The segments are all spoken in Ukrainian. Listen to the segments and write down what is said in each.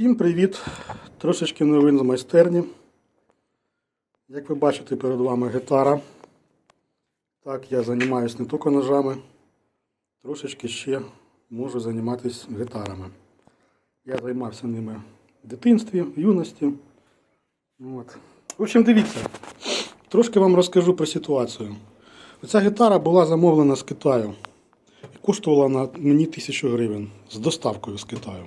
Всім привіт! Трошечки новин з майстерні. Як ви бачите, перед вами гітара. Так, я займаюся не тільки ножами, трошечки ще можу займатися гітарами. Я займався ними в дитинстві, в юності. От. В общем, дивіться, трошки вам розкажу про ситуацію. Оця гітара була замовлена з Китаю. І коштувала мені тисячу гривень з доставкою з Китаю.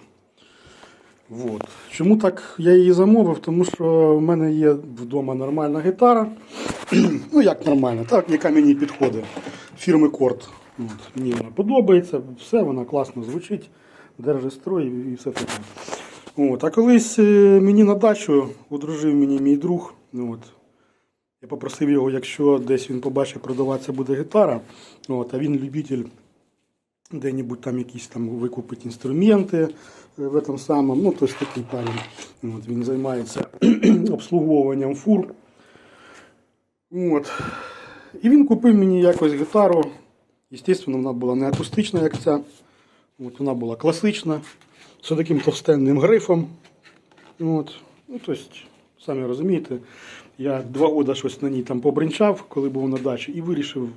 Вот. Чому так я її замовив? Тому що в мене є вдома нормальна гітара. ну як нормальна, так, яка мені підходить. Фірми Корт. От. Мені вона подобається, все, вона класно звучить, держить строй і все таке. От. А колись е, мені на дачу одружив мені мій друг. От. Я попросив його, якщо десь він побачить, продаватися буде гітара. От, а він любитель де-небудь там якісь там викупить інструменти е, в этом самому. Ну, тобто такий парень. От, він займається обслуговуванням фур. От. І він купив мені якось гітару. Звісно, вона була не акустична, як ця. От, вона була класична, з таким товстенним грифом. От. Ну, тобто, самі розумієте, я два роки щось на ній там побринчав, коли був на дачі, і вирішив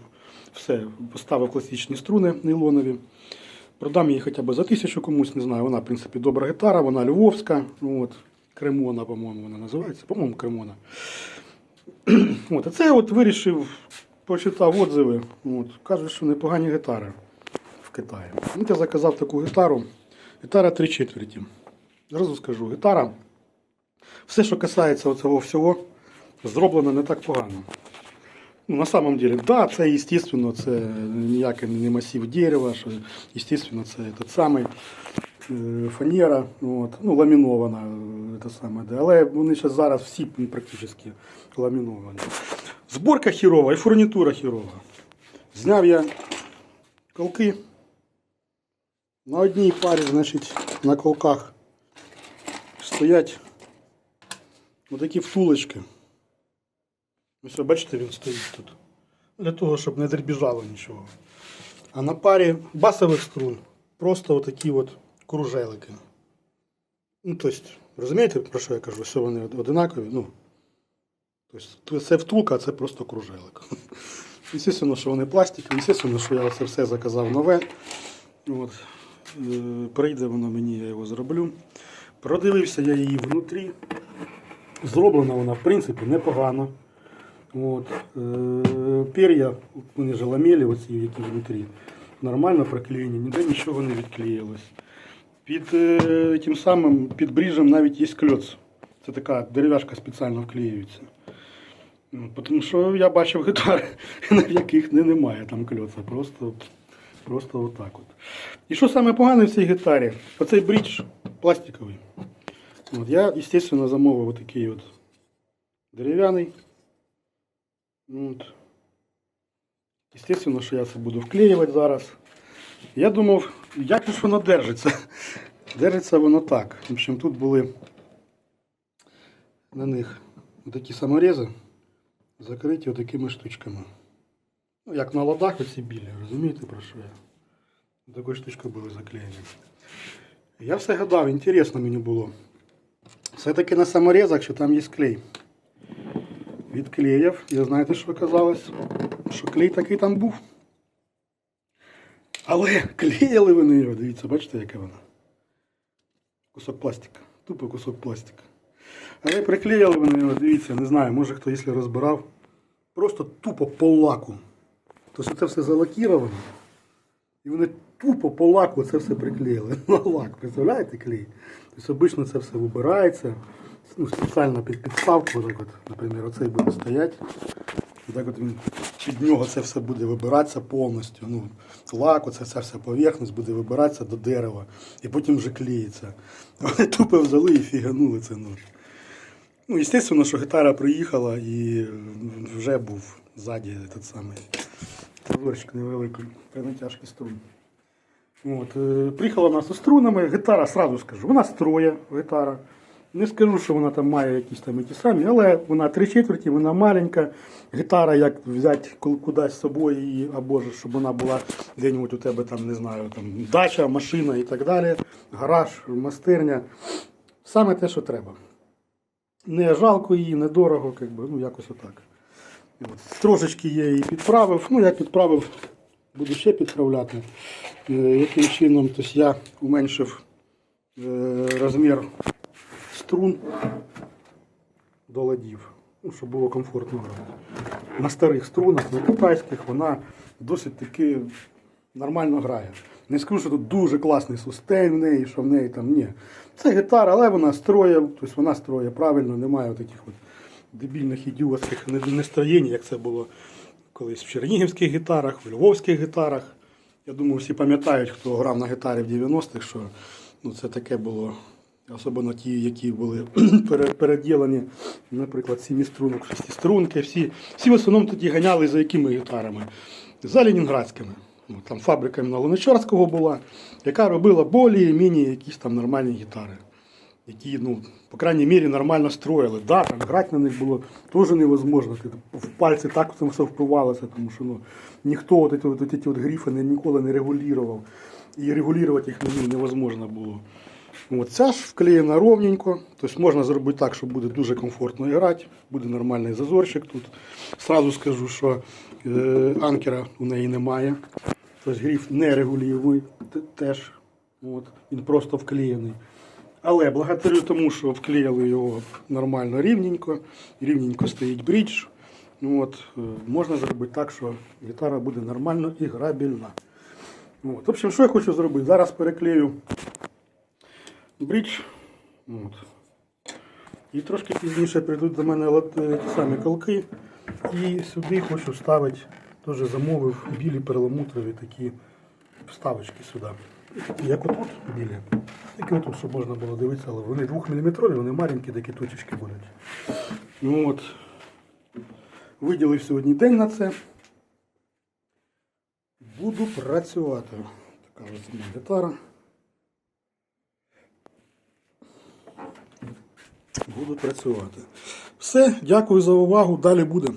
все, поставив класичні струни нейлонові. Продам її хоча б за тисячу комусь, не знаю. Вона, в принципі, добра гітара, вона львовська. Ну, От, Кремона, по-моєму, вона називається. По-моєму, Кремона. От, а це я от вирішив, почитав отзиви. От, кажуть, що непогані гітари в Китаї. От я заказав таку гітару. Гітара 3 четверті. Зразу скажу, гітара. Все, що касається цього всього, зроблено не так погано. Ну, на самом деле, да, це, естественно, це ніякий не масив дерева, що, естественно, це этот самий е, фанера, от, ну, ламінована, те саме, да. але вони ще зараз всі практично ламіновані. Зборка хірова і фурнітура хірова. Зняв я колки. На одній парі, значить, на колках стоять отакі втулочки. Ось бачите, він стоїть тут. Для того, щоб не дребіжало нічого. А на парі басових струн просто отакі от кружелики. Ну, тобто, розумієте, про що я кажу? Що вони одинакові? Ну, тобто, це втулка, а це просто кружелик. Звісно, що вони пластикові, звісно, що я це все заказав нове. От. Е, Прийде воно мені, я його зроблю. Продивився я її внутрі. Зроблена вона, в принципі, непогано. От. Е, Пер'я, вони ж ламелі, оці, які внутрі, нормально проклеєні, ніде нічого не відклеїлось. Під е, тим самим під бріжем навіть є кльоц. Це така дерев'яшка спеціально вклеюється. Ну, Тому що я бачив гітари, на яких не, немає там кльоца. Просто, просто отак от. І що саме погане в цій гітарі? Оцей брідж пластиковий. От, я, звісно, замовив отакий от дерев'яний. От. Естественно, що я це буду вклеювати зараз. Я думав, як ж воно держиться? Держиться воно так. В общем, тут були на них такі саморези, закриті отакими штучками. Ну, як на ладах оці білі, розумієте про що я? Такою штучкою були заклеєні. Я все гадав, інтересно мені було. Все-таки на саморезах, що там є клей відклеїв. І знаєте, що оказалось? Що клей такий там був. Але клеїли вони його, дивіться, бачите, яке воно? Кусок пластика. Тупо кусок пластика. Але приклеїли вони його, дивіться, не знаю, може хто якщо розбирав. Просто тупо по лаку. Тобто це все залакіровано. І вони тупо по лаку це все приклеїли. На лак, представляєте клей? Тобто обично це все вибирається ну, спеціально під підставку, так от, наприклад, оцей буде стояти. Так от він під нього це все буде вибиратися повністю. Ну, лак, оце ця вся поверхність буде вибиратися до дерева. І потім вже клеїться. Вони тупо взяли і фіганули це нож. Ну, звісно, що гітара приїхала і вже був ззаді той самий тазорчик невеликий при натяжки струн. От, е, приїхала вона зі струнами, гітара, сразу скажу, вона строє гітара. Не скажу, що вона там має якісь там ті самі, але вона три четверті, вона маленька. Гітара, як взяти кудись з собою її, або ж щоб вона була де-небудь у тебе там, не знаю, там дача, машина і так далі, гараж, мастерня. Саме те, що треба. Не жалко її, не дорого, як би, ну якось отак. От. Трошечки я її підправив. Ну, я підправив, буду ще підправляти. Е, яким чином, тобто я уменшив е, розмір струн до ладів, ну, щоб було комфортно грати. На старих струнах, на китайських, вона досить таки нормально грає. Не скажу, що тут дуже класний сустейн в неї, що в неї там ні. Це гітара, але вона строє, тобто вона строє правильно, немає таких от дебільних ідіотських нестроєнь, як це було колись в чернігівських гітарах, в львовських гітарах. Я думаю, всі пам'ятають, хто грав на гітарі в 90-х, що ну, це таке було. Особливо ті, які були переділені, наприклад, сіміструнок, шестиструнки, всі, всі в основному тоді ганяли за якими гітарами? За Ленінградськими. Там фабрика іменно Луначарського була, яка робила болі міні якісь там нормальні гітари, які, ну, по крайній мірі, нормально строїли. Да, там грати на них було теж невозможно. В пальці так там все впивалося, тому що ну, ніхто от ці, от, ці от грифи ніколи не регулював. І регулювати їх ну, невозможно було. От, ця ж вклеєна ровненько, тобто можна зробити так, що буде дуже комфортно грати, буде нормальний зазорчик тут. Сразу скажу, що е, анкера у неї немає. Тобто гриф не регулюємий теж. От, він просто вклеєний. Але благодарю тому, що вклеїли його нормально рівненько, рівненько стоїть брідж. От, е, можна зробити так, що гітара буде нормально і грабельна. От. В общем, що я хочу зробити? Зараз переклею брідж. От. І трошки пізніше прийдуть до мене е, ті самі колки. І сюди хочу ставити, теж замовив білі перламутрові такі вставочки сюди. Як отут білі. Такі отут, щоб можна було дивитися, але вони 2 мм, вони маленькі, такі точечки будуть. Ну от. Виділив сьогодні день на це. Буду працювати. Така ось гітара. Буду працювати. Все, дякую за увагу. Далі буде.